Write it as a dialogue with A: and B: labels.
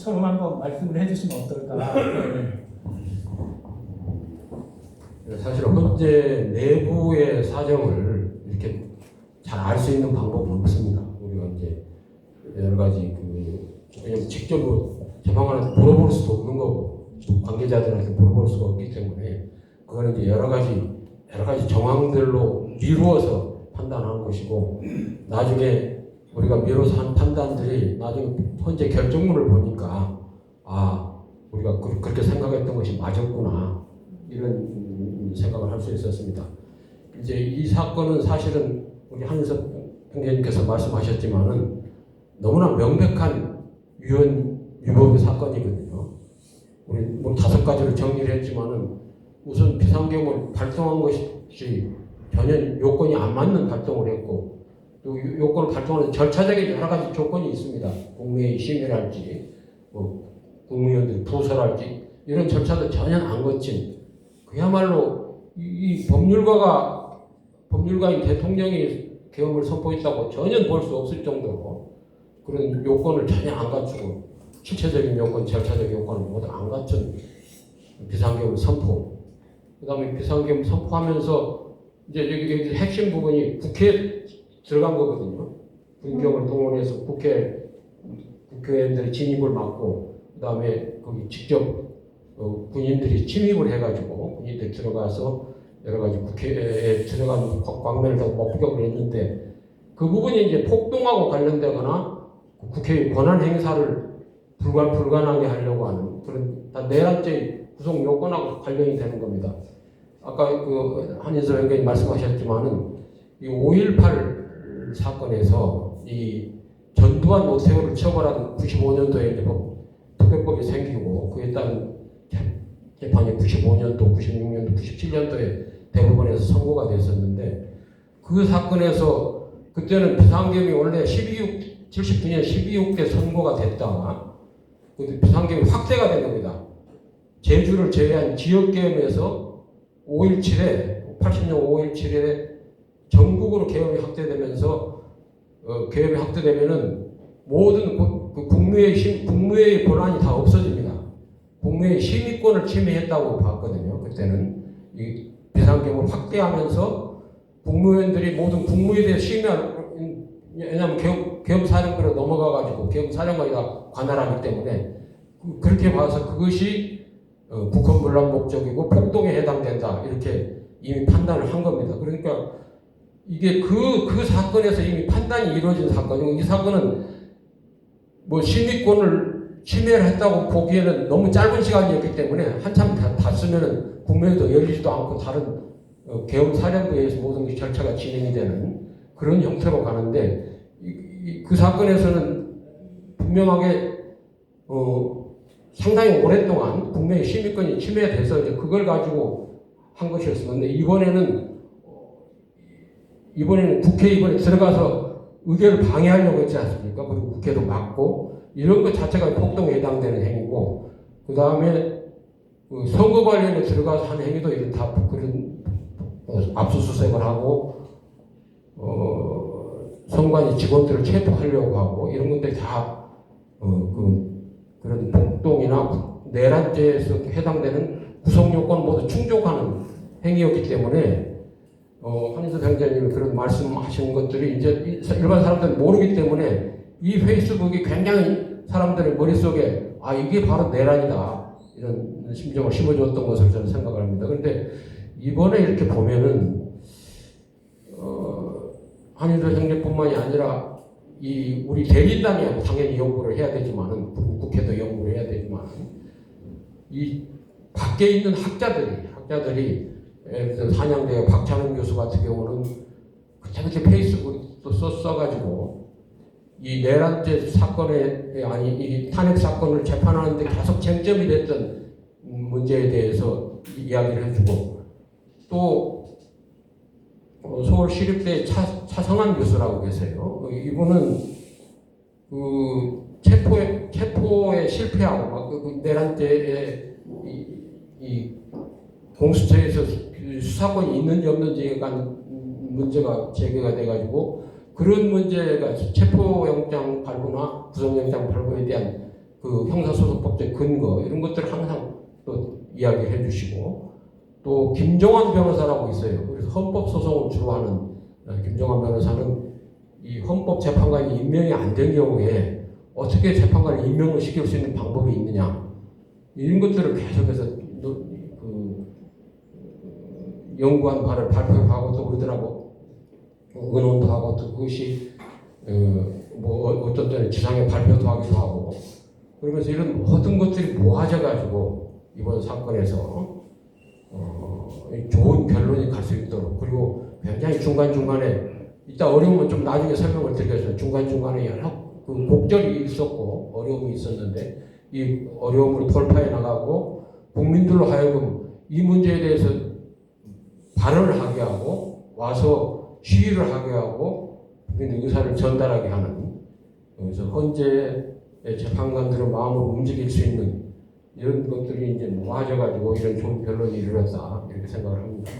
A: 것처럼 한번 말씀을 해주시면 어떨까. 네.
B: 사실 헌재 내부의 사정을 이렇게 잘 알 수 있는 방법은 없습니다. 우리가 이제 여러 가지 그 왜냐면 직접 뭐 재판관한테 물어볼 수도 없는 거고 관계자들한테 물어볼 수가 없기 때문에 그거는 이제 여러 가지 여러 가지 정황들로 미루어서 판단하는 것이고 나중에 우리가 미뤄서 한 판단들이 나중에 현재 결정문을 보니까 아 우리가 그- 그렇게 생각했던 것이 맞았구나 이런 음, 생각을 할 수 있었습니다. 이제 이 사건은 사실은 우리 한석 형제님께서 말씀하셨지만은 너무나 명백한 유언 유법의 사건이거든요. 우리 뭐 다섯 가지로 정리를 했지만은 우선 비상경을 발동한 것이 전혀 요건이 안 맞는 발동을 했고 또 요- 요건을 발동하는 절차적인 여러 가지 조건이 있습니다. 국무회의 심의랄지 뭐 국무위원들 부설할지 이런 절차도 전혀 안 거친 그야말로 이, 이 법률가가 법률가인 대통령이 계엄을 선포했다고 전혀 볼 수 없을 정도로 그런 요건을 전혀 안 갖추고 실체적인 요건, 절차적인 요건을 모두 안 갖춘 비상계엄 선포. 그 다음에 비상계엄 선포하면서 이제 여기, 핵심 부분이 국회에 들어간 거거든요. 군경을 동원해서 국회 국회의원들이 진입을 막고 그다음에 거기 직접 어, 군인들이 침입을 해가지고 군인들 들어가서 여러 가지 국회에 들어간 광- 광면을 다 목격을 했는데 그 부분이 이제 폭동하고 관련되거나 국회의 권한 행사를 불가, 불가능하게 하려고 하는 그런 다 내란죄 구성 요건하고 관련이 되는 겁니다. 아까 그 한인서 의원님 말씀하셨지만은 이 5.18 사건에서 이 전두환 노태우를 처벌한 95년도에 이제 법, 특별법이 생기고 그에 따른 재- 재판이 95년도, 96년도, 97년도에 대법원에서 선고가 됐었는데 그 사건에서 그때는 비상계엄이 원래 12.6, 79년 12.6대 선고가 됐다가 그 비상계엄이 확대가 된 겁니다. 제주를 제외한 지역계엄에서 5.17에 80년 5.17에 전국으로 계엄이 확대되면서 어, 계엄이 확대되면은 모든 고- 그 국무회의 심, 국무회의 권한이 다 없어집니다. 국무회의 심의권을 침해했다고 봤거든요. 그때는 이 비상계엄을 확대하면서 국무위원들이 모든 국무에 대해 심의할 왜냐하면 계엄, 계엄 사령부로 넘어가가지고 계엄 사령관이가 관할하기 때문에 그- 그렇게 봐서 그것이 어, 국헌 분란 목적이고 폭동에 해당된다 이렇게 이미 판단을 한 겁니다. 그러니까 이게 그, 그 사건에서 이미 판단이 이루어진 사건이고 이 사건은 뭐 심의권을 침해를 했다고 보기에는 너무 짧은 시간이었기 때문에 한참 다, 닿으면은 국면에도 열리지도 않고 다른 어, 계엄 사령부에 의해서 모든 게 절차가 진행이 되는 그런 형태로 가는데 이, 이, 그 사건에서는 분명하게 어, 상당히 오랫동안 국민의 심의권이 침해돼서 이제 그걸 가지고 한 것이었었는데 이번에는 어, 이번에는 국회 이번에 들어가서 의결을 방해하려고 했지 않습니까? 그리고 국회도 막고 이런 것 자체가 폭동에 해당되는 행위고 그 다음에 그 선거 관련에 들어가서 한 행위도 이런 다 그런 어, 압수수색을 하고 어, 선관위 직원들을 체포하려고 하고 이런 것들이 다 어, 그, 그런 폭동이나 내란죄에서 해당되는 구성 요건 모두 충족하는 행위였기 때문에 어, 한인섭 형제님이 그런 말씀하신 것들이 이제 이- 일반 사람들은 모르기 때문에 이 페이스북이 굉장히 사람들의 머릿속에 아 이게 바로 내란이다 이런 심정을 심어줬던 것으로 저는 생각을 합니다. 그런데 이번에 이렇게 보면은 어, 한인섭 형제뿐만이 아니라 이 우리 대리인단이 당연히 연구를 해야 되지만은 국회도 연구를 해야 되지만 이 밖에 있는 학자들이 학자들이 예를 들어 한양대 박찬훈 교수 같은 경우는 그때그때 페이스북 또 써, 써가지고 이 내란죄 사건에 아니 이 탄핵 사건을 재판하는데 계속 쟁점이 됐던 문제에 대해서 이야기를 해주고 또 어, 서울시립대 차, 차성환 교수라고 계세요. 어, 이분은 그 체포에 체포에 실패하고 막 그, 그 내란죄에 이, 이 공수처에서 그 수사권이 있는지 없는지에 문제가 제기가 돼가지고 그런 문제가 체포영장 발부나 구속영장 발부에 대한 그 형사소송법적 근거 이런 것들을 항상 또 이야기를 해주시고 또 김정환 변호사라고 있어요. 그래서 헌법소송을 주로 하는 어, 김정환 변호사는 이 헌법재판관이 임명이 안 된 경우에 어떻게 재판관을 임명을 시킬 수 있는 방법이 있느냐 이런 것들을 계속해서 연구한 바를 발표하고 또 그러더라고. 의논도 하고 또 그것이 어, 뭐 어- 어떤 때는 지상에 발표도 하기도 하고. 그러면서 이런 모든 것들이 모아져 가지고 이번 사건에서 어, 이 좋은 결론이 갈 수 있도록. 그리고 굉장히 중간 중간에 이따 어려우면 좀 나중에 설명을 드리겠습니다. 중간 중간에 여러 그 곡절이 있었고 어려움이 있었는데 이 어려움을 돌파해 나가고 국민들로 하여금 이 문제에 대해서 발언을 하게 하고 와서 시위를 하게 하고 국민 의사를 전달하게 하는 그래서 헌재의 재판관들의 마음을 움직일 수 있는 이런 것들이 이제 모아져 가지고 이런 좋은 결론이 이르렀다 이렇게 생각을 합니다.